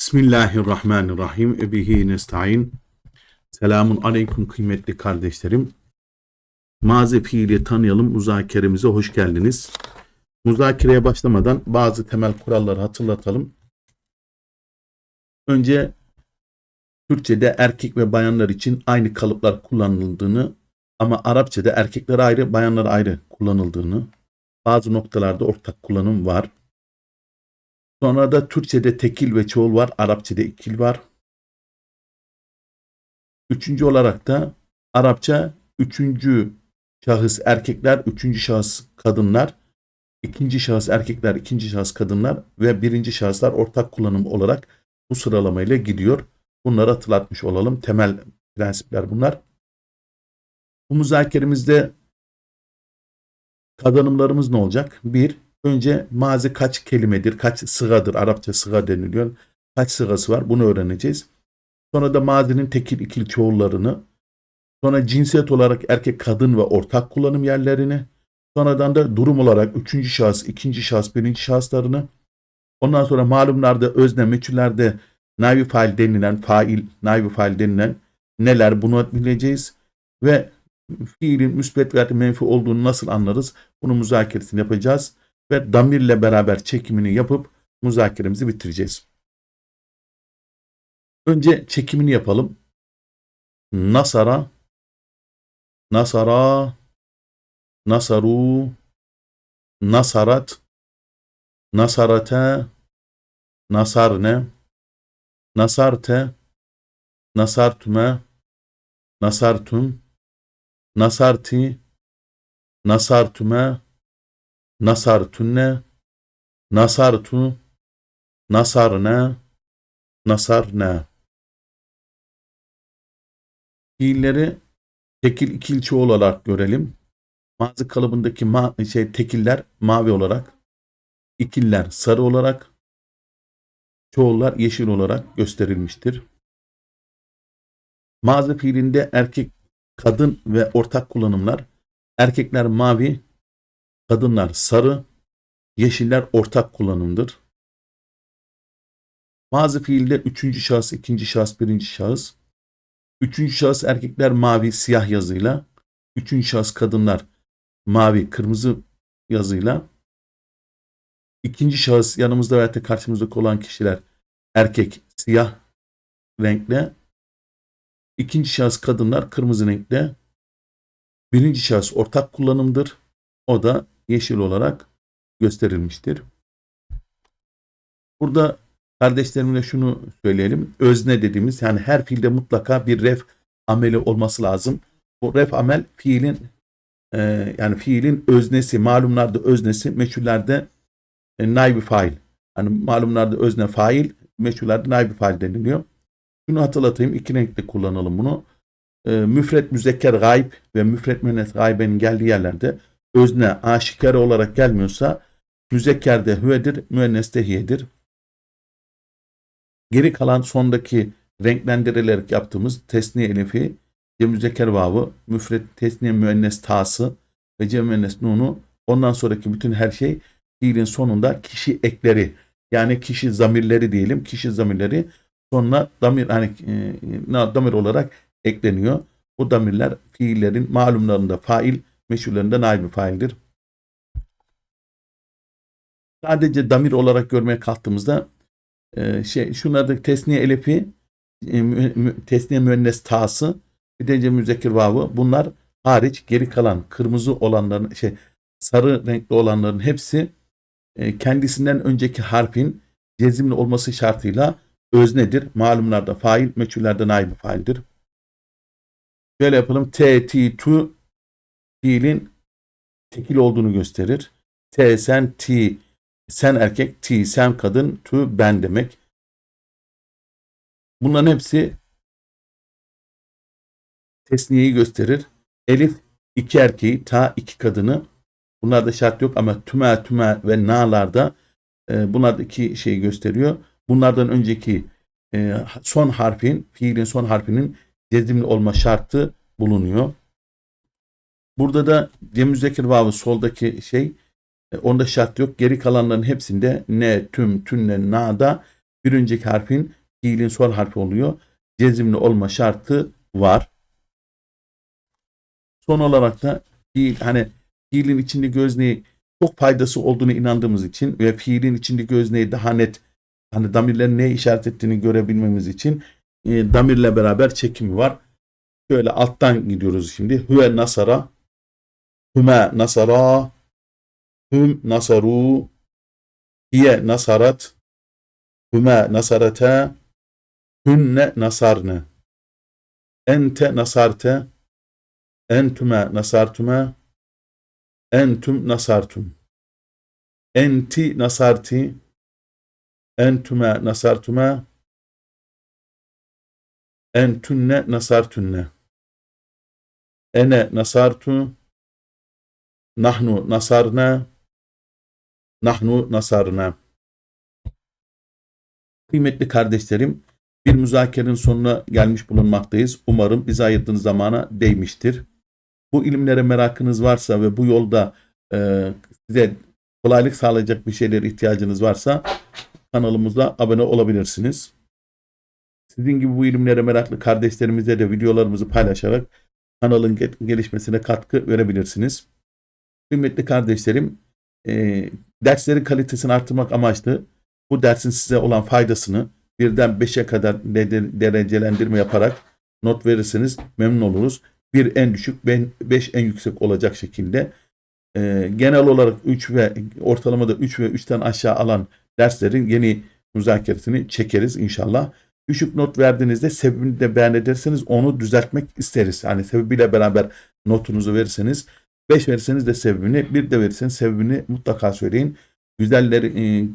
Bismillahirrahmanirrahim. Ebihi nesta'in. Selamun aleyküm kıymetli kardeşlerim. Mazi fiili tanıyalım muzakeremize hoş geldiniz. Muzakereye başlamadan bazı temel kuralları hatırlatalım. Önce Türkçe'de erkek ve bayanlar için aynı kalıplar kullanıldığını ama Arapça'da erkekler ayrı, bayanlar ayrı kullanıldığını, bazı noktalarda ortak kullanım var. Sonra da Türkçe'de tekil ve çoğul var, Arapça'da ikil var. Üçüncü olarak da Arapça üçüncü şahıs erkekler, üçüncü şahıs kadınlar, ikinci şahıs erkekler, ikinci şahıs kadınlar ve birinci şahıslar ortak kullanım olarak bu sıralamayla gidiyor. Bunları hatırlatmış olalım. Temel prensipler bunlar. Bu müzakeremizde kazanımlarımız ne olacak? Bir, önce mazi kaç kelimedir, kaç sıgadır, Arapça sıga deniliyor. Kaç sırası var bunu öğreneceğiz. Sonra da mazinin tekil ikil çoğullarını, sonra cinsiyet olarak erkek, kadın ve ortak kullanım yerlerini, sonradan da durum olarak üçüncü şahıs, ikinci şahıs, birinci şahıslarını, ondan sonra malumlarda, özne, meçhullerde naibi fail denilen, fail, naibi fail denilen neler bunu bileceğiz ve fiilin müsbet veya menfi olduğunu nasıl anlarız? Bunu müzakeresini yapacağız ve damirle beraber çekimini yapıp müzakeremizi bitireceğiz. Önce çekimini yapalım. Nasara, Nasara, Nasaru, Nasarat, Nasarate, Nasarne, Nasarte, Nasartume, Nasartum, Nasarti, Nasartume, Nasartunne, Nasartu, Nasarne, Nasarne. Fiilleri tekil ikil çoğul olarak görelim. Mazi kalıbındaki ma şey tekiller mavi olarak, ikiller sarı olarak, çoğullar yeşil olarak gösterilmiştir. Mazi fiilinde erkek, kadın ve ortak kullanımlar erkekler mavi, kadınlar sarı, yeşiller ortak kullanımdır. Mazi fiilde üçüncü şahıs, ikinci şahıs, birinci şahıs. Üçüncü şahıs erkekler mavi, siyah yazıyla. Üçüncü şahıs kadınlar mavi, kırmızı yazıyla. İkinci şahıs yanımızda veya karşımızda olan kişiler erkek siyah renkle. İkinci şahıs kadınlar kırmızı renkle. Birinci şahıs ortak kullanımdır. O da yeşil olarak gösterilmiştir. Burada kardeşlerimle şunu söyleyelim. Özne dediğimiz yani her fiilde mutlaka bir ref ameli olması lazım. Bu ref amel fiilin e, yani fiilin öznesi, malumlarda öznesi, meçhullerde e, naibi fail. Yani malumlarda özne fail, meçhullerde naibi fail deniliyor. Şunu hatırlatayım. iki renkli kullanalım bunu. E, müfret müzekker gayb ve müfret müennes gaybenin geldiği yerlerde özne aşikar olarak gelmiyorsa müzekkerde hüvedir, müenneste hiyedir. Geri kalan sondaki renklendirilerek yaptığımız tesniye elifi, cem müzekker vavı, müfret tesniye müennes tası ve cem müennes nunu ondan sonraki bütün her şey fiilin sonunda kişi ekleri yani kişi zamirleri diyelim. Kişi zamirleri sonuna damir hani e, damir olarak ekleniyor. Bu damirler fiillerin malumlarında fail, meşhurlarında naib faildir. Sadece damir olarak görmeye kalktığımızda e, şey şunlarda tesniye elifi, e, mü, tesniye müennes tası, bir de müzekkir vavı bunlar hariç geri kalan kırmızı olanların şey sarı renkli olanların hepsi e, kendisinden önceki harfin cezimli olması şartıyla öznedir. Malumlarda fail, meçhullerde naib faildir. Böyle yapalım. T, T, tu fiilin tekil olduğunu gösterir. T, sen, T, sen erkek, T, sen kadın, tu, ben demek. Bunların hepsi tesniyeyi gösterir. Elif iki erkeği, ta iki kadını. Bunlarda şart yok ama tüme, tüme ve na'larda e, bunlar şeyi gösteriyor. Bunlardan önceki e, son harfin, fiilin son harfinin cezimli olma şartı bulunuyor. Burada da cemüzekir vavı soldaki şey e, onda şart yok. Geri kalanların hepsinde ne, tüm, tünne, na'da bir önceki harfin fiilin son harfi oluyor. Cezimli olma şartı var. Son olarak da fiil hani fiilin içindeki özneyi çok faydası olduğunu inandığımız için ve fiilin içindeki özneyi daha net hani damirlerin ne işaret ettiğini görebilmemiz için e, damirle beraber çekimi var. Şöyle alttan gidiyoruz şimdi. Hüve nasara Hüme nasara Hüm nasaru Hiye nasarat Hüme nasarete Hünne nasarne. Ente nasarte Entüme nasartüme Entüm nasartum Enti nasarti Entüme nasartüme Entünne nasartünne. Ene nasartu Nahnu nasarna Nahnu nasarna Kıymetli kardeşlerim bir müzakerenin sonuna gelmiş bulunmaktayız. Umarım bize ayırdığınız zamana değmiştir. Bu ilimlere merakınız varsa ve bu yolda e, size kolaylık sağlayacak bir şeylere ihtiyacınız varsa kanalımıza abone olabilirsiniz. Sizin gibi bu ilimlere meraklı kardeşlerimize de videolarımızı paylaşarak kanalın ge- gelişmesine katkı verebilirsiniz. Kıymetli kardeşlerim, e, derslerin kalitesini arttırmak amaçlı bu dersin size olan faydasını birden 5'e kadar de- derecelendirme yaparak not verirseniz memnun oluruz. Bir en düşük, 5 en yüksek olacak şekilde e, genel olarak 3 ve ortalamada 3 ve 3'ten aşağı alan derslerin yeni müzakeresini çekeriz inşallah. Düşük not verdiğinizde sebebini de beyan ederseniz onu düzeltmek isteriz. Hani sebebiyle beraber notunuzu verirseniz 5 verirseniz de sebebini, bir de verirseniz sebebini mutlaka söyleyin. Güzelleri, e,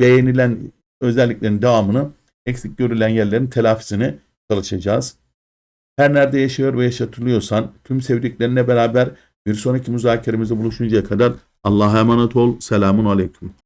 beğenilen özelliklerin devamını, eksik görülen yerlerin telafisini çalışacağız. Her nerede yaşıyor ve yaşatılıyorsan tüm sevdiklerine beraber bir sonraki müzakeremizde buluşuncaya kadar Allah'a emanet ol. Selamun Aleyküm.